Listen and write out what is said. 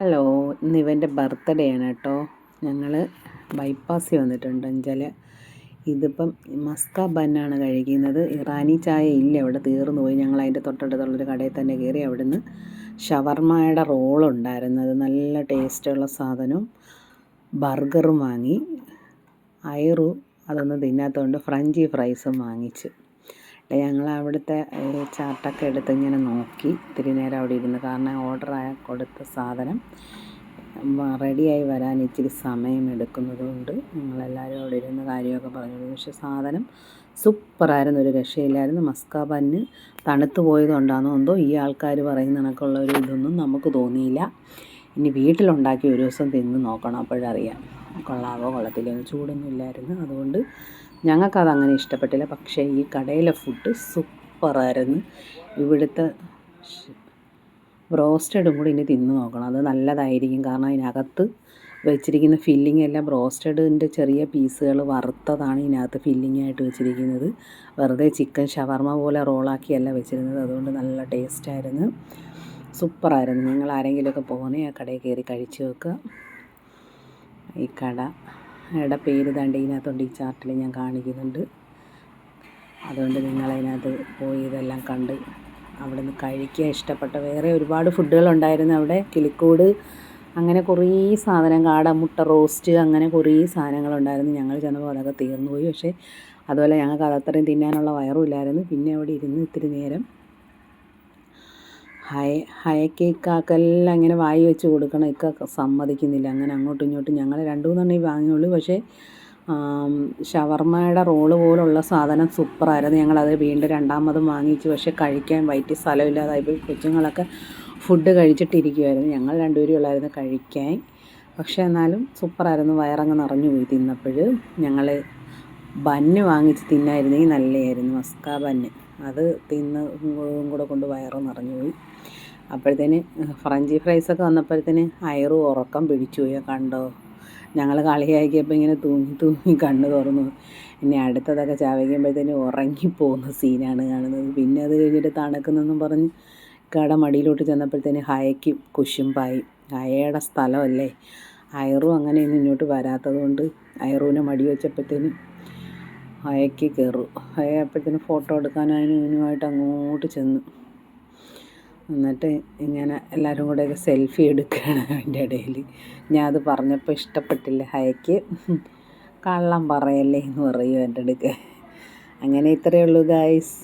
Hello ഇന്ന് ഇവന്റെ birthday ആണ് കേട്ടോ. ഞങ്ങൾ ബൈപ്പാസിൽ വന്നിട്ടുണ്ട് അഞ്ചൽ. ഇതിപ്പം മസ്ക ബന്നാണ് കഴിക്കുന്നത്. ഇറാനി ചായ ഇല്ല ഇവിടെ തീർന്നു പോയി. ഞങ്ങൾ അതിന്റെ തൊട്ടടുത്തുള്ളൊരു കടയിൽ തന്നെ കയറി അവിടെ ഷവർമയുടെ റോളുണ്ടായിരുന്നു റോളുണ്ടായിരുന്നത് നല്ല ടേസ്റ്റുള്ള സാധനവും ബർഗറും വാങ്ങി. അയറു അതൊന്നും തിന്നാത്തതുകൊണ്ട് ഫ്രഞ്ച് ഫ്രൈസും വാങ്ങിച്ച്. ഞങ്ങൾ അവിടുത്തെ ചാർട്ടൊക്കെ എടുത്ത് ഇങ്ങനെ നോക്കി. ഇത്തിരി നേരം അവിടെ ഇരുന്ന്. കാരണം ഓർഡർ കൊടുത്ത സാധനം റെഡിയായി വരാൻ ഇച്ചിരി സമയം എടുക്കുന്നതുകൊണ്ട് ഞങ്ങളെല്ലാവരും അവിടെ ഇരുന്ന് കാര്യമൊക്കെ പറഞ്ഞു പക്ഷേ സാധനം സൂപ്പറായിരുന്നു. ഒരു രക്ഷയില്ലായിരുന്നു. മസ്കാ പന്ന് തണുത്ത് പോയതുകൊണ്ടാണോ എന്തോ ഈ ആൾക്കാർ പറയുന്ന കണക്കുള്ള ഒരു ഇതൊന്നും നമുക്ക് തോന്നിയില്ല. ഇനി വീട്ടിലുണ്ടാക്കി ഒരു ദിവസം തിന്ന് നോക്കണം അപ്പോഴറിയാം. കൊള്ളാവോ? കൊള്ളത്തില്ലോ ചൂടൊന്നും ഇല്ലായിരുന്നു. അതുകൊണ്ട് ഞങ്ങൾക്കത് അങ്ങനെ ഇഷ്ടപ്പെട്ടില്ല. പക്ഷേ ഈ കടയിലെ ഫുഡ് സൂപ്പറായിരുന്നു. ഇവിടുത്തെ ബ്രോസ്റ്റഡും കൂടി ഇനി തിന്ന് നോക്കണം. അത് നല്ലതായിരിക്കും. കാരണം അതിനകത്ത് വെച്ചിരിക്കുന്ന ഫില്ലിംഗ് എല്ലാം ബ്രോസ്റ്റഡിന്റെ ചെറിയ പീസുകൾ വറുത്തതാണ് ഇതിനകത്ത് ഫില്ലിംഗ് ആയിട്ട് വെച്ചിരിക്കുന്നത്. വെറുതെ ചിക്കൻ ഷവർമ പോലെ റോളാക്കിയല്ല വെച്ചിരുന്നത്. അതുകൊണ്ട് നല്ല ടേസ്റ്റായിരുന്നു സൂപ്പറായിരുന്നു. നിങ്ങൾ ആരെങ്കിലുമൊക്കെ പോകുന്നേ ആ കടയിൽ കയറി കഴിച്ചു വെക്കുക. ഈ കട. യുടെ പേര് ദാണ്ട് ഇതിനകത്തുണ്ട്. ഈ ചാർട്ടിൽ ഞാൻ കാണിക്കുന്നുണ്ട്. അതുകൊണ്ട് നിങ്ങളതിനകത്ത് പോയി ഇതെല്ലാം കണ്ട് അവിടെ നിന്ന് കഴിക്കുക ഇഷ്ടപ്പെട്ട വേറെ ഒരുപാട് ഫുഡുകളുണ്ടായിരുന്നു അവിടെ. കിളിക്കോട് അങ്ങനെ കുറേ സാധനം കാട മുട്ട റോസ്റ്റ് അങ്ങനെ കുറേ സാധനങ്ങളുണ്ടായിരുന്നു ഞങ്ങൾ ചെന്നപ്പോൾ അതൊക്കെ തീർന്നുപോയി. പക്ഷേ അതുപോലെ ഞങ്ങൾക്ക് അതത്രയും തിന്നാനുള്ള വയറും ഇല്ലായിരുന്നു. പിന്നെ അവിടെ ഇരുന്ന് ഇത്തിരി നേരം ഹയ ഹയക്ക് ഇക്കാക്കെല്ലാം ഇങ്ങനെ വായി വെച്ച് കൊടുക്കണം. ഇക്ക സമ്മതിക്കുന്നില്ല. അങ്ങനെ അങ്ങോട്ടും ഇങ്ങോട്ടും ഞങ്ങൾ രണ്ട് മൂന്നെണ്ണേ വാങ്ങിയുള്ളൂ. പക്ഷേ ഷവർമ്മയുടെ റോൾ പോലുള്ള സാധനം സൂപ്പറായിരുന്നു. ഞങ്ങളത് വീണ്ടും രണ്ടാമതും വാങ്ങിച്ചു. പക്ഷേ കഴിക്കാൻ വയറ്റി സ്ഥലമില്ലാതായിപ്പോയി കൊച്ചുങ്ങളൊക്കെ ഫുഡ് കഴിച്ചിട്ടിരിക്കുമായിരുന്നു ഞങ്ങൾ രണ്ടുപേരും ഉള്ളായിരുന്നു കഴിക്കാൻ. പക്ഷേ എന്നാലും സൂപ്പറായിരുന്നു. വയറങ്ങ് നിറഞ്ഞു പോയി തിന്നപ്പോൾ ഞങ്ങൾ ബന്ന് വാങ്ങിച്ച് തിന്നായിരുന്നെങ്കിൽ നല്ലതായിരുന്നു മസ്കാ ബന്ന്. അത് തിന്ന് കൂടെ കൊണ്ട് വയറ് നിറഞ്ഞു പോയി. അപ്പോഴത്തേന് ഫ്രഞ്ച് ഫ്രൈസൊക്കെ വന്നപ്പോഴത്തേന് അയറ് ഉറക്കം പിടിച്ചു പോയി. കണ്ടോ? ഞങ്ങൾ കളിയാക്കിയപ്പോൾ ഇങ്ങനെ തൂങ്ങി തൂങ്ങി കണ്ണ് തുറന്നു. ഇനി അടുത്തതൊക്കെ ചവയ്ക്കുമ്പോഴത്തേന് ഉറങ്ങിപ്പോകുന്ന സീനാണ് കാണുന്നത്. പിന്നെ അത് കഴിഞ്ഞിട്ട് തണുക്കുന്നെന്നും പറഞ്ഞ് കട മടിയിലോട്ട് ചെന്നപ്പോഴത്തേന് ഹയക്കും കുശുമ്പായി. ഹയയുടെ സ്ഥലമല്ലേ? അയറും അങ്ങനെ ഇങ്ങോട്ട് വരാത്തത് കൊണ്ട് അയറൂനെ മടി വെച്ചപ്പോഴത്തേന് ഹയക്ക് കയറും. ഹയ ഫോട്ടോ എടുക്കാനും അതിനും ഇതിനുമായിട്ട് അങ്ങോട്ട് ചെന്നു. എന്നിട്ട് ഇങ്ങനെ എല്ലാവരും കൂടെയൊക്കെ സെൽഫി എടുക്കുകയാണ് അതിന്റെ ഇടയിൽ. ഞാൻ അത് പറഞ്ഞപ്പോൾ ഇഷ്ടപ്പെട്ടില്ല. ഹയക്ക് കള്ളം പറയല്ലേ എന്ന് പറയും എന്റെ അടുക്ക് അങ്ങനെ ഇത്രയേ ഉള്ളൂ ഗായ്സ്.